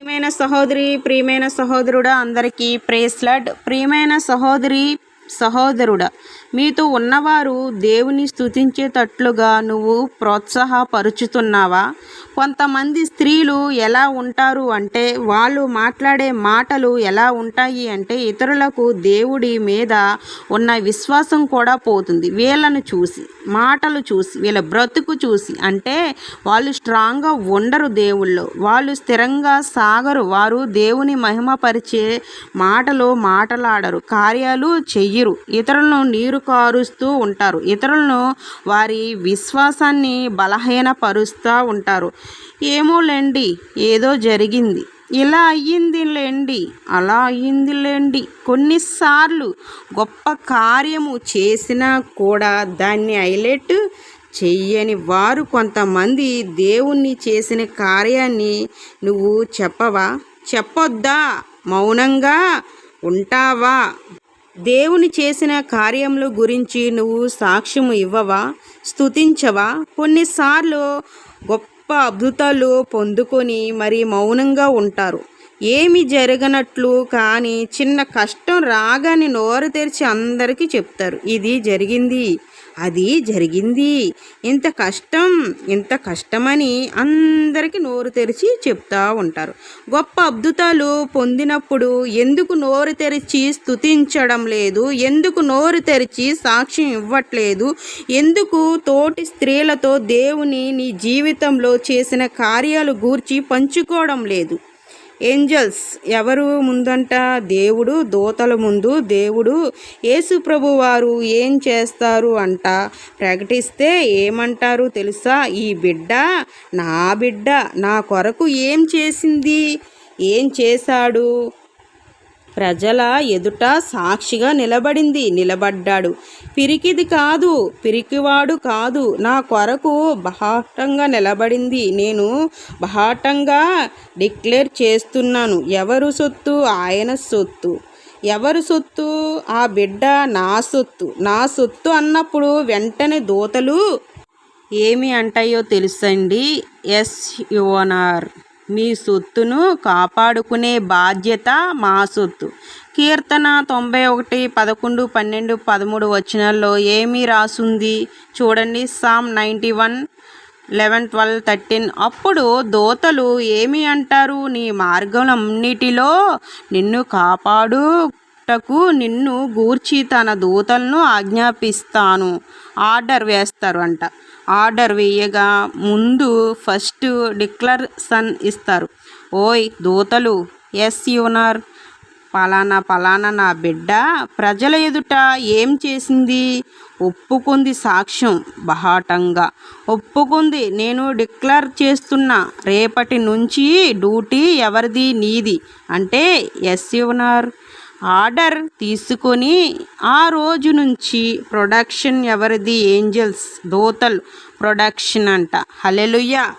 ప్రియమైన సహోదరి ప్రియమైన సహోదరుడా అందరికీ ప్రేస్లడ్ ప్రియమైన సహోదరి సహోదరుడా మీతో ఉన్నవారు దేవుని స్థుతించేటట్లుగా నువ్వు ప్రోత్సాహపరుచుతున్నావా? కొంతమంది స్త్రీలు ఎలా ఉంటారు అంటే వాళ్ళు మాట్లాడే మాటలు ఎలా ఉంటాయి అంటే ఇతరులకు దేవుడి మీద ఉన్న విశ్వాసం కూడా పోతుంది. వీళ్ళను చూసి మాటలు చూసి వీళ్ళ బ్రతుకు చూసి అంటే వాళ్ళు స్ట్రాంగ్గా ఉండరు దేవుళ్ళు. వాళ్ళు స్థిరంగా సాగరు. వారు దేవుని మహిమపరిచే మాటలు మాటలాడరు. కార్యాలు చెయ్యరు ఇతరులను నీరు కారుస్తూ ఉంటారు. ఇతరులను వారి విశ్వాసాన్ని బలహీనపరుస్తూ ఉంటారు. ఏమోలేండి ఏదో జరిగింది. ఇలా అయ్యిందిలేండి అలా అయ్యిందిలేండి కొన్నిసార్లు గొప్ప కార్యము చేసినా కూడా దాన్ని హైలైట్ చెయ్యని వారు కొంతమంది దేవుణ్ణి చేసిన కార్యాన్ని నువ్వు చెప్పవా? చెప్పొద్దా? మౌనంగా ఉంటావా? దేవుని చేసిన కార్యముల గురించి నువ్వు సాక్ష్యము ఇవ్వవా? స్థుతించవా కొన్నిసార్లు గొప్ప అద్భుతాలు పొందుకొని మరి మౌనంగా ఉంటారు. ఏమి జరగనట్లు కానీ చిన్న కష్టం రాగానే నోరు తెరిచి అందరికీ చెప్తారు. ఇది జరిగింది. అది జరిగింది. ఇంత కష్టం ఇంత కష్టమని అందరికీ నోరు తెరిచి చెప్తా ఉంటారు. గొప్ప అద్భుతాలు పొందినప్పుడు ఎందుకు నోరు తెరిచి స్థుతించడం లేదు? ఎందుకు నోరు తెరిచి సాక్ష్యం ఇవ్వట్లేదు? ఎందుకు తోటి స్త్రీలతో దేవుని నీ జీవితంలో చేసిన కార్యాలు గూర్చి పంచుకోవడం లేదు? ఏంజల్స్ ఎవరు ముందంట? దేవుడు దోతల ముందు దేవుడు యేసు ప్రభు వారు ఏం చేస్తారు అంట. ప్రకటిస్తే ఏమంటారు తెలుసా? ఈ బిడ్డ నా బిడ్డ నా కొరకు ఏం చేసింది? ఏం చేశాడు? ప్రజల ఎదుట సాక్షిగా నిలబడింది నిలబడ్డాడు. పిరికిది కాదు పిరికివాడు కాదు నా కొరకు బహాటంగా నిలబడింది. నేను బహాటంగా డిక్లేర్ చేస్తున్నాను. ఎవరు సొత్తు? ఆయన సొత్తు. ఎవరు సొత్తు? ఆ బిడ్డ నా సొత్తు. నా సొత్తు అన్నప్పుడు వెంటనే దూతలు ఏమి అంటాయో తెలుసండి? ఎస్ యువనార్. మీ సొత్తును కాపాడుకునే బాధ్యత మా సొత్తు. కీర్తన తొంభై ఒకటి పదకొండు పన్నెండు పదమూడు వచనాల్లో ఏమి రాసుంది? చూడండి psalm ninety one eleven twelve thirteen. అప్పుడు దోతలు ఏమి అంటారు? నీ మార్గంలన్నిటిలో నిన్ను కాపాడుటకు నిన్ను గూర్చి తన దూతలను ఆజ్ఞాపిస్తాను. ఆర్డర్ వేస్తారు అంట. ఆర్డర్ వేయగా ముందు ఫస్ట్ డిక్లరేషన్ ఇస్తారు. ఓయ్ దూతలు ఎస్ యువనర్ పలానా పలానా నా బిడ్డ ప్రజల ఎదుట ఏం చేసింది? ఒప్పుకుంది సాక్ష్యం బహాటంగా. ఒప్పుకుంది నేను డిక్లేర్ చేస్తున్నా. రేపటి నుంచి డ్యూటీ ఎవరిది? నీది. అంటే ఎస్ యువనర్. ఆర్డర్ తీసుకొని ఆ రోజు నుంచి ప్రొడక్షన్ ఎవరిది? ఏంజల్స్ దోతలు ప్రొడక్షన్ అంట. హలెలుయ్యా